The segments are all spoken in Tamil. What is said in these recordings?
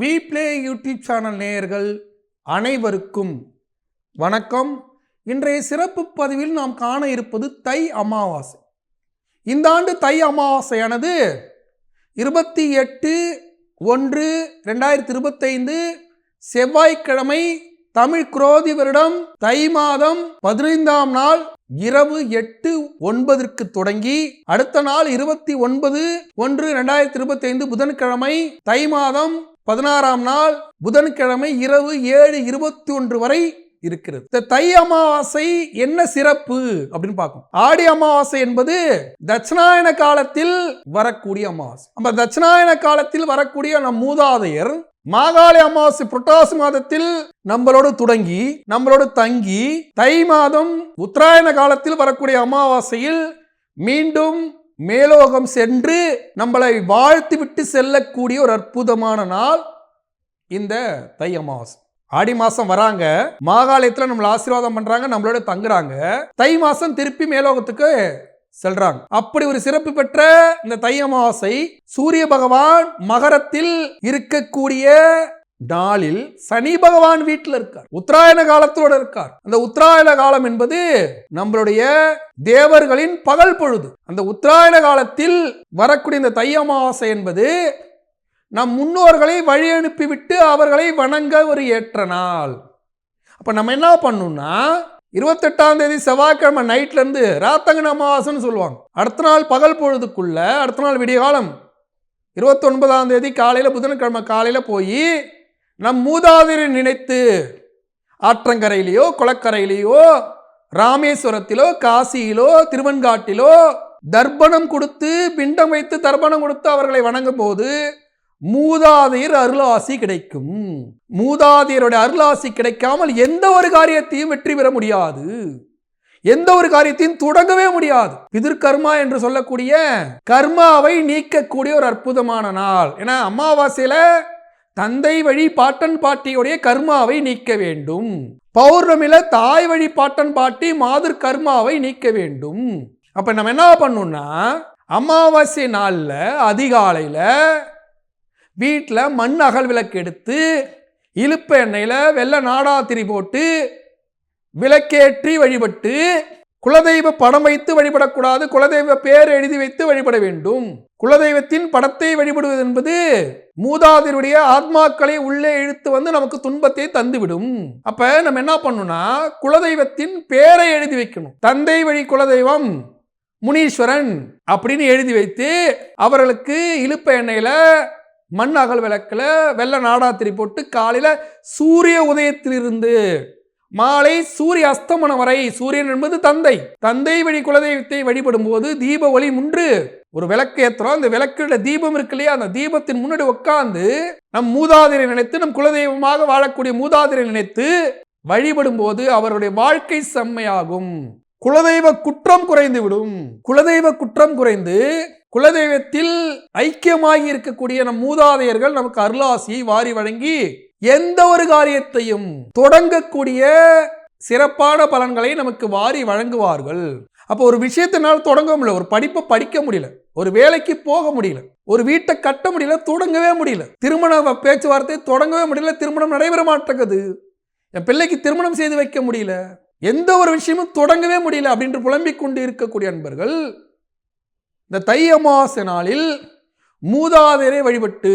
வி ப்ளே யூடியூப் சேனல் நேயர்கள் அனைவருக்கும் வணக்கம். இன்றைய சிறப்பு பதிவில் நாம் காண இருப்பது தை அமாவாசை. இந்த ஆண்டு தை அமாவாசையானது இருபத்தி எட்டு ஒன்று ரெண்டாயிரத்தி இருபத்தைந்து செவ்வாய்க்கிழமை தமிழ் குரோதி வருடம் தை மாதம் பதினைந்தாம் நாள் இரவு எட்டு ஒன்பதற்கு தொடங்கி அடுத்த நாள் இருபத்தி ஒன்பது ஒன்று ரெண்டாயிரத்தி இருபத்தி ஐந்து புதன்கிழமை தை மாதம் பதினாறாம் நாள் புதன்கிழமை இரவு ஏழு இருபத்தி ஒன்று வரை இருக்கிறது. இந்த தை அமாவாசை என்ன சிறப்பு அப்படின்னு பார்க்கும் ஆடி அமாவாசை என்பது தட்சிணாயன காலத்தில் வரக்கூடிய அமாவாசை. நம்ம தட்சிணாயன காலத்தில் வரக்கூடிய நம் மூதாதையர் மாகாளி அமாவாசை புரட்டாசி மாதத்தில் நம்மளோடு தொடங்கி நம்மளோடு தங்கி தை மாதம் உத்தராயண காலத்தில் வரக்கூடிய அமாவாசையில் மீண்டும் மேலோகம் சென்று நம்மளை வாழ்த்து விட்டு செல்லக்கூடிய ஒரு அற்புதமான நாள் இந்த தை அமாவாசை. ஆடி மாசம் வராங்க மாகாலயத்துல நம்மளை ஆசீர்வாதம் பண்றாங்க நம்மளோட தங்குறாங்க. தை மாசம் திருப்பி மேலோகத்துக்கு செல்றாங்க. அப்படி ஒரு சிறப்பு பெற்ற இந்த தை அமாவாசை சூரிய பகவான் மகரத்தில் இருக்கக்கூடிய நாளில் சனி பகவான் வீட்டில் இருக்கார். உத்தராயண காலத்தோட இருக்கார். அந்த உத்தராயண காலம் என்பது நம்மளுடைய தேவர்களின் பகல் பொழுது. அந்த உத்தராயண காலத்தில் வரக்கூடிய இந்த தை அமாவாசை என்பது நம் முன்னோர்களை வழி அனுப்பிவிட்டு அவர்களை வணங்க ஒரு ஏற்ற நாள். அப்ப நம்ம என்ன பண்ணணும்னா இருபத்தெட்டாம் தேதி செவ்வாய்க்கிழமை நைட்ல இருந்து ராத்தங்கன் அமாவாசைன்னு சொல்லுவாங்க. அடுத்த நாள் பகல் பொழுதுக்குள்ள அடுத்த நாள் விடிய காலம் இருபத்தொன்பதாம் தேதி காலையில் புதன்கிழமை காலையில் போய் நம் மூதாதையரை நினைத்து ஆற்றங்கரையிலேயோ குளக்கரையிலேயோ ராமேஸ்வரத்திலோ காசியிலோ திருவன்காட்டிலோ தர்ப்பணம் கொடுத்து பிண்டம் வைத்து தர்ப்பணம் கொடுத்து அவர்களை வணங்கும் போது மூதாதையர் அருளாசி கிடைக்கும். மூதாதையருடைய அருளாசி கிடைக்காமல் எந்த ஒரு காரியத்தையும் வெற்றி பெற முடியாது. எந்த ஒரு காரியத்தையும் தொடங்கவே முடியாது. பிதிர்கர்மா என்று சொல்லக்கூடிய கர்மாவை நீக்கக்கூடிய ஒரு அற்புதமான நாள். ஏன்னா அமாவாசையில தந்தை வழி பாட்டன் பாட்டியுடைய கர்மாவை நீக்க வேண்டும். பௌர்ணமியில தாய் வழி பாட்டன் பாட்டி மாதிர் கர்மாவை நீக்க வேண்டும். அப்ப நம்ம என்ன பண்ணணும்னா அமாவாசை நாளில் அதிகாலையில் வீட்டில் மண் அகல் விளக்கு எடுத்து இழுப்பு எண்ணெயில் வெள்ளை நாடாத்திரி போட்டு விளக்கேற்றி வழிபட்டு குலதெய்வ படம் வைத்து வழிபடக்கூடாது குலதெய்வ பேர் எழுதி வைத்து வழிபட வேண்டும். குலதெய்வத்தின் படத்தை வழிபடுவது என்பது மூதாதையருடைய ஆத்மாக்களை உள்ளே இழுத்து வந்து நமக்கு துன்பத்தை தந்துவிடும். அப்ப நம்ம என்ன பண்ணணும்னா குலதெய்வத்தின் பேரை எழுதி வைக்கணும். தந்தை வழி குலதெய்வம் முனீஸ்வரன் அப்படின்னு எழுதி வைத்து அவர்களுக்கு இழுப்ப எண்ணெயில மண் அகல் விளக்கில் வெள்ளை நாடாத்திரி போட்டு காலையில் சூரிய உதயத்திலிருந்து மாலை சூரிய அஸ்தமனம் வரை சூரியன் என்பது தந்தை. தந்தை வழி குலதெய்வத்தை வழிபடும் போது தீப ஒளி முன்று. ஒரு விளக்கு ஏற்றுறோம் அந்த விளக்கில் தீபம் இருக்கு இல்லையா? அந்த தீபத்தின் முன்னாடி உட்கார்ந்து நம் மூதாதிரை நினைத்து நம் குலதெய்வமாக வாழக்கூடிய மூதாதிரை நினைத்து வழிபடும் போது அவருடைய வாழ்க்கை செம்மையாகும். குலதெய்வ குற்றம் குறைந்து விடும். குலதெய்வ குற்றம் குறைந்து குலதெய்வத்தில் ஐக்கியமாகி இருக்கக்கூடிய நம் மூதாதையர்கள் நமக்கு அருளாசியை வாரி வழங்கி எந்த ஒரு காரியத்தையும் தொடங்கக்கூடிய சிறப்பான பலன்களை நமக்கு வாரி வழங்குவார்கள். அப்போ ஒரு விஷயத்தினால் தொடங்க முடியல ஒரு படிப்பை படிக்க முடியல ஒரு வேலைக்கு போக முடியல ஒரு வீட்டை கட்ட முடியல தொடங்கவே முடியல. திருமண பேச்சுவார்த்தை தொடங்கவே முடியல திருமணம் நடைபெற மாட்டேங்குது. என் பிள்ளைக்கு திருமணம் செய்து வைக்க முடியல எந்த ஒரு விஷயமும் தொடங்கவே முடியல அப்படின்று புலம்பிக் கொண்டு இருக்கக்கூடிய அன்பர்கள் இந்த தை அமாவாசை நாளில் மூதாதையரை வழிபட்டு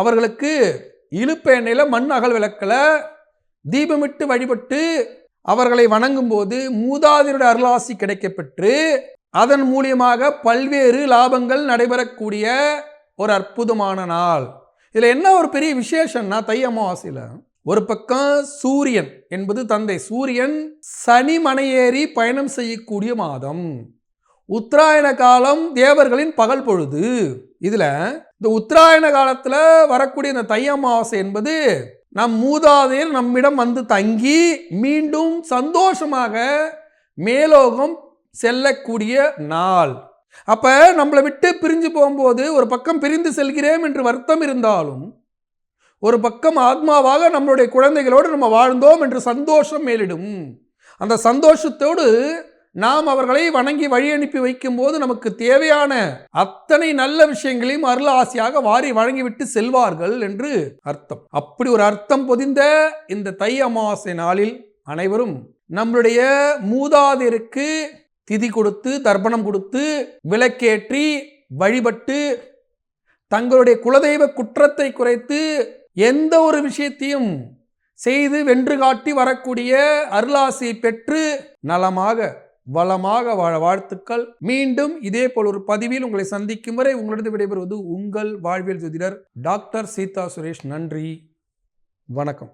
அவர்களுக்கு இழுப்ப எண்ணெயில் மண் அகல் விளக்கில் தீபமிட்டு வழிபட்டு அவர்களை வணங்கும் போது மூதாதையருடைய அருளாசி கிடைக்கப்பெற்று அதன் மூலியமாக பல்வேறு லாபங்கள் நடைபெறக்கூடிய ஒரு அற்புதமான நாள். இதில் என்ன ஒரு பெரிய விசேஷம்னா தை அமாவாசையில் ஒரு பக்கம் சூரியன் என்பது தந்தை. சூரியன் சனி மனையேறி பயணம் செய்யக்கூடிய மாதம். உத்தராயண காலம் தேவர்களின் பகல் பொழுது. இதில் இந்த உத்தராயண காலத்தில் வரக்கூடிய இந்த தை அமாவாசை என்பது நம் மூதாதையர் நம்மிடம் வந்து தங்கி மீண்டும் சந்தோஷமாக மேலோகம் செல்லக்கூடிய நாள். அப்போ நம்மளை விட்டு பிரிஞ்சு போகும்போது ஒரு பக்கம் பிரிந்து செல்கிறேன் என்று வருத்தம் இருந்தாலும் ஒரு பக்கம் ஆத்மாவாக நம்மளுடைய குழந்தைகளோடு நம்ம வாழ்ந்தோம் என்று சந்தோஷம் மேலிடும். அந்த சந்தோஷத்தோடு நாம் அவர்களை வணங்கி வழி அனுப்பி வைக்கும்போது நமக்கு தேவையான அத்தனை நல்ல விஷயங்களையும் அருள் ஆசையாக வாரி வழங்கிவிட்டு செல்வார்கள் என்று அர்த்தம். அப்படி ஒரு அர்த்தம் பொதிந்த இந்த தை அமாவாசை நாளில் அனைவரும் நம்மளுடைய மூதாதையருக்கு திதி கொடுத்து தர்ப்பணம் கொடுத்து விளக்கேற்றி வழிபட்டு தங்களுடைய குலதெய்வ குற்றத்தை குறைத்து எந்த ஒரு விஷயத்தையும் செய்து வென்று காட்டி வரக்கூடிய அருளாசியை பெற்று நலமாக வளமாக வாழ வாழ்த்துக்கள். மீண்டும் இதே போல் ஒரு பதிவில் உங்களை சந்திக்கும் வரை உங்களிடம் விடைபெறுவது உங்கள் வாழ்வியல் ஜோதிடர் டாக்டர் சீதா சுரேஷ். நன்றி. வணக்கம்.